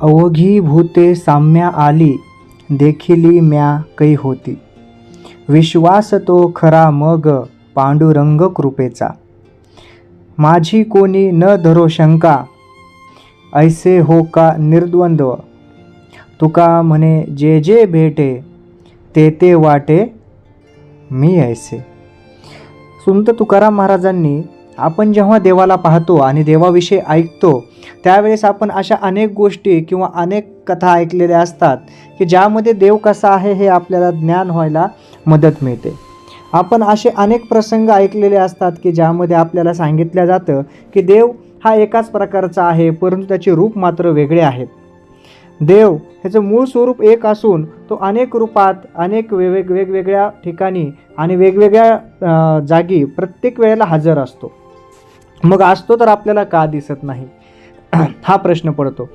अवघी भूते साम्या आली देखिली म्या कै होती. विश्वास तो खरा मग पांडुरंग कृपेचा. माझी कोणी न धरो शंका ऐसे हो का निर्द्वंद्व? तुका म्हणे जे जे भेटे ते ते वाटे मी ऐसे. संत तुकाराम महाराजांनी आपण जेव्हा देवाला पाहतो आणि देवाविषयी ऐकतो त्यावेळेस आपण अशा अनेक गोष्टी किंवा अनेक कथा ऐकलेल्या असतात की ज्यामध्ये देव कसा आहे हे आपल्याला ज्ञान व्हायला मदत मिळते. आपण असे अनेक प्रसंग ऐकलेले असतात की ज्यामध्ये आपल्याला सांगितलं जातं की देव हा एकाच प्रकारचा आहे परंतु त्याचे रूप मात्र वेगळे आहेत. देव ह्याचं मूळ स्वरूप एक असून तो अनेक रूपात अनेक वेग वेगवेगळ्या ठिकाणी आणि वेगवेगळ्या जागी प्रत्येक वेळेला हजर असतो. मग असतो तर आपल्याला का दिसत नाही? हा प्रश्न पडतो.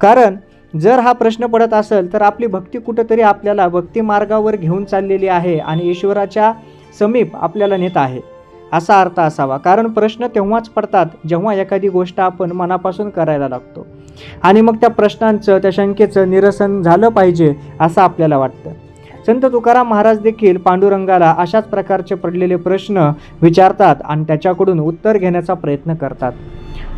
कारण जर हा प्रश्न पडत असेल तर आपली भक्ती कुठंतरी आपल्याला भक्ती मार्गावर घेऊन चाललेली आहे आणि ईश्वराच्या समीप आपल्याला नेत आहे. असा अर्थ असावा. कारण प्रश्न तेव्हाच पडतात जेव्हा एखादी गोष्ट आपण मनापासून करायला लागतो. आणि मग त्या प्रश्नांचं त्या शंकेचं निरसन झालं पाहिजे असं आपल्याला वाटतं. संत तुकाराम महाराज देखील पांडुरंगाला अशाच प्रकारचे पडलेले प्रश्न विचारतात आणि त्याच्याकडून उत्तर घेण्याचा प्रयत्न करतात.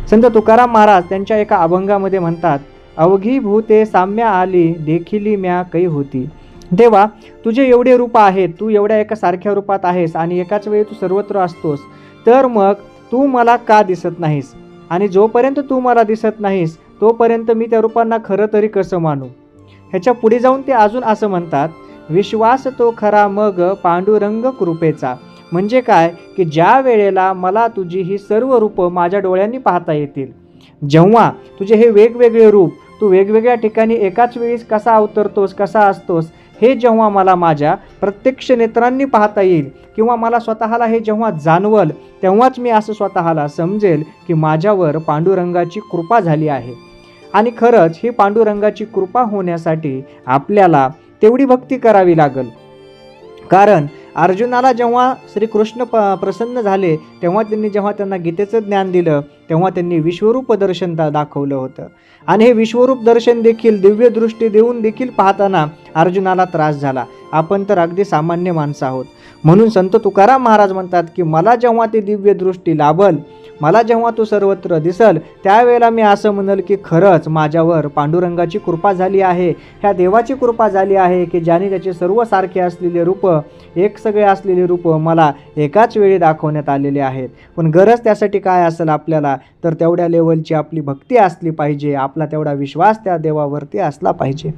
संत तुकाराम महाराज त्यांच्या एका अभंगामध्ये म्हणतात अवघी भूते साम्या आली देखिली म्या कै होती. देवा तुझे एवढे रूप आहेत तू एवढ्या एका सारख्या रूपात आहेस आणि एकाच वेळी तू सर्वत्र असतोस. तर मग तू मला का दिसत नाहीस? आणि जोपर्यंत तू मला दिसत नाहीस तोपर्यंत मी त्या रूपांना खरं तरी कसं मानू? ह्याच्या पुढे जाऊन ते अजून असं म्हणतात विश्वास तो खरा मग पांडुरंग कृपेचा. म्हणजे काय? की ज्या वेळेला मला तुझी ही सर्व रूपं माझ्या डोळ्यांनी पाहता येतील. जेव्हा तुझे हे वेगवेगळे रूप तू वेगवेगळ्या ठिकाणी एकाच वेळीस कसा अवतरतोस कसा असतोस हे जेव्हा मला माझ्या प्रत्यक्ष नेत्रांनी पाहता येईल किंवा मला स्वतःला हे जेव्हा जाणवल तेव्हाच मी असं स्वतःला समजेल की माझ्यावर पांडुरंगाची कृपा झाली आहे. आणि खरंच ही पांडुरंगाची कृपा होण्यासाठी आपल्याला तेवढी भक्ती करावी लागल. कारण अर्जुनाला जेव्हा श्रीकृष्ण प प्रसन्न झाले तेव्हा त्यांनी जेव्हा त्यांना गीतेचं ज्ञान दिलं तेव्हा त्यांनी विश्वरूप दर्शन दाखवलं होतं. आणि हे विश्वरूप दर्शन देखील दिव्यदृष्टी देऊन देखील पाहताना अर्जुनाला त्रास झाला. आपण तर अगदी सामान्य माणसं आहोत. म्हणून संत तुकाराम महाराज म्हणतात की मला जेव्हा ती दिव्यदृष्टी लाभल मला जेव्हा तू सर्वत्र दिसल त्यावेळेला मी असं म्हणल की खरंच माझ्यावर पांडुरंगाची कृपा झाली आहे. ह्या देवाची कृपा झाली आहे की ज्याने त्याचे सर्व सारखे असलेले रूपं एक सगळे असलेले रूपं मला एकाच वेळी दाखवण्यात आलेले आहेत. पण गरज त्यासाठी काय असेल आपल्याला? तर तेवढ्या लेवलची आपली भक्ती असली पाहिजे आपला तेवढा विश्वास त्या देवावरती असला पाहिजे.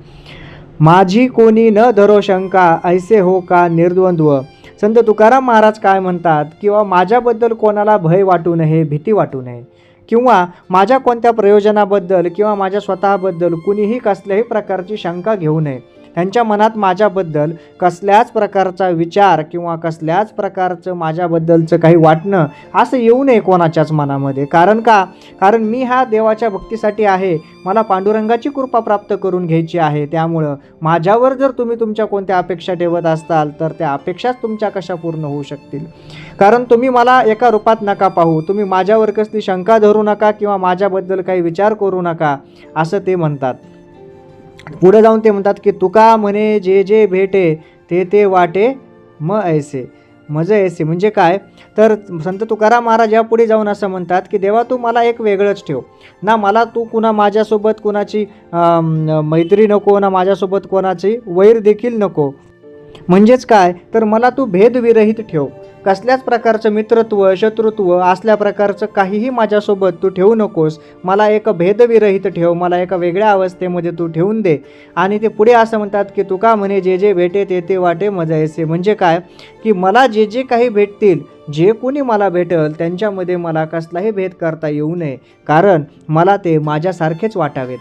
माझी कोणी न धरो शंका ऐसे हो का निर्द्वंद्व? संत तुकाराम महाराज काय म्हणतात? किंवा माझ्याबद्दल कोणाला भय वाटू नये भीती वाटू नये? किंवा माझ्या कोणत्या प्रयोजनाबद्दल किंवा माझ्या स्वतःबद्दल कुणीही कसल्याही प्रकारची शंका घेऊ नये? त्यांच्या मनात माझ्याबद्दल कसल्याच प्रकारचा विचार किंवा कसल्याच प्रकारचं माझ्याबद्दलचं काही वाटणं असं येऊ नये कोणाच्याच मनामध्ये. कारण का? कारण मी ह्या देवाच्या भक्तीसाठी आहे. मला पांडुरंगाची कृपा प्राप्त करून घ्यायची आहे. त्यामुळं माझ्यावर जर तुम्ही तुमच्या कोणत्या अपेक्षा ठेवत असताल तर त्या अपेक्षाच तुमच्या कशा पूर्ण होऊ शकतील? कारण तुम्ही मला एका रूपात नका पाहू. तुम्ही माझ्यावर कसली शंका धरू नका किंवा माझ्याबद्दल काही विचार करू नका असं ते म्हणतात. पुढे जाऊन ते म्हणतात की तुका म्हणे जे जे भेटे ते ते वाटे म ऐसे मज ऐसे. म्हणजे काय? तर संत तुकाराम महाराज या पुढे जाऊन असं म्हणतात की देवा तू मला एक वेगळंच ठेव. ना मला तू कुणा माझ्यासोबत कुणाची मैत्री नको ना माझ्यासोबत कोणाची वैर देखील नको. म्हणजेच काय? तर मला तू भेदविरहित ठेव. कसल्याच प्रकारचं मित्रत्व शत्रुत्व असल्या प्रकारचं काहीही माझ्यासोबत तू ठेवू नकोस. मला एक भेदविरहित ठेव मला एका वेगळ्या अवस्थेमध्ये तू ठेवून दे. आणि ते पुढे असं म्हणतात की तुका म्हणे जे जे भेटे ते ते वाटे मजा येसे म्हणजे काय? की मला जे जे काही भेटतील जे कोणी मला भेटल त्यांच्यामध्ये मला कसलाही भेद करता येऊ नये. कारण मला ते माझ्यासारखेच वाटावेत.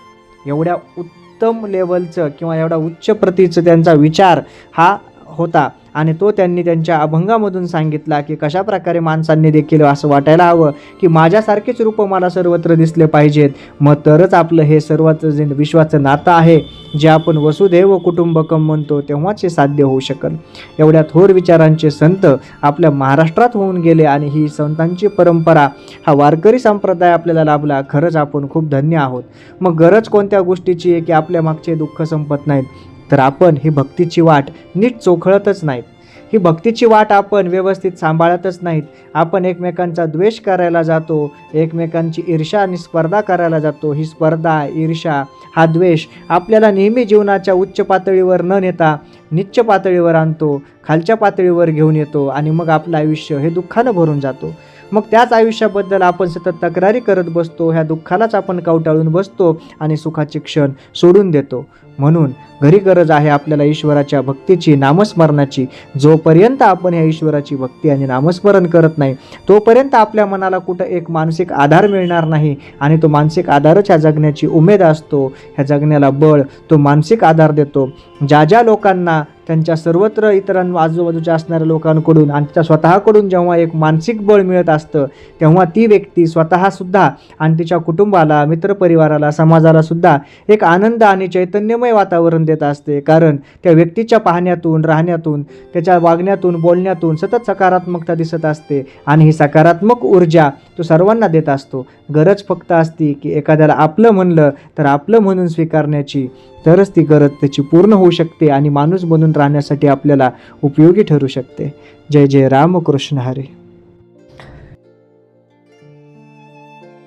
एवढ्या उत्तम लेवलचं किंवा एवढा उच्च प्रतीचं त्यांचा विचार हा होता. आणि तो त्यांनी त्यांच्या अभंगामधून सांगितला की कशा प्रकारे माणसांनी देखील असं वाटायला हवं की माझ्यासारखेच रूपं मला सर्वत्र दिसले पाहिजेत. मग तरच आपलं हे सर्वात जे विश्वाचं नातं आहे जे आपण वसुधैव कुटुंबकम म्हणतो तेव्हाच हे साध्य होऊ शकल. एवढ्या थोर विचारांचे संत आपल्या महाराष्ट्रात होऊन गेले आणि ही संतांची परंपरा हा वारकरी संप्रदाय आपल्याला लाभला खरंच आपण खूप धन्य आहोत. मग गरज कोणत्या गोष्टीची आहे की आपल्या मागचे दुःख संपत नाहीत? तर आपण ही भक्तीची वाट नीट चोखळतच नाहीत. ही भक्तीची वाट आपण व्यवस्थित सांभाळतच नाहीत. आपण एकमेकांचा द्वेष करायला जातो एकमेकांची ईर्षा आणि स्पर्धा करायला जातो. ही स्पर्धा ईर्षा हा द्वेष आपल्याला नेहमी जीवनाच्या उच्च पातळीवर न नेता निच्च पातळीवर आणतो खालच्या पातळीवर घेऊन येतो आणि मग आपलं आयुष्य हे दुःखानं भरून जातो. मग त्याच आयुष्याबद्दल आपण सतत तक्रारी करत बसतो ह्या दुःखालाच आपण कवटाळून बसतो आणि सुखाचे क्षण सोडून देतो. म्हणून घरी गरज आहे आपल्याला ईश्वराच्या भक्तीची नामस्मरणाची. जोपर्यंत आपण ह्या ईश्वराची भक्ती आणि नामस्मरण करत नाही तोपर्यंत आपल्या मनाला कुठं एक मानसिक आधार मिळणार नाही आणि तो मानसिक आधारच ह्या जगण्याची उमेद असतो. ह्या जगण्याला बळ तो मानसिक आधार देतो. ज्या ज्या लोकांना त्यांच्या सर्वत्र इतरां आजूबाजूच्या असणाऱ्या लोकांकडून आणि तिच्या स्वतःकडून जेव्हा एक मानसिक बळ मिळत असतं तेव्हा ती व्यक्ती स्वतःसुद्धा आणि तिच्या कुटुंबाला मित्रपरिवाराला समाजालासुद्धा एक आनंद आणि चैतन्यमय वातावरण देत असते. कारण त्या व्यक्तीच्या पाहण्यातून राहण्यातून त्याच्या वागण्यातून बोलण्यातून सतत सकारात्मकता दिसत असते आणि ही सकारात्मक ऊर्जा तो सर्वांना देत असतो. गरज फक्त असती की एखाद्याला आपलं म्हणलं तर आपलं म्हणून स्वीकारण्याची. तरच ती गरज त्याची पूर्ण होऊ शकते आणि माणूस बनून राहण्यासाठी आपल्याला उपयोगी ठरू शकते. जय जय रामकृष्ण हरे.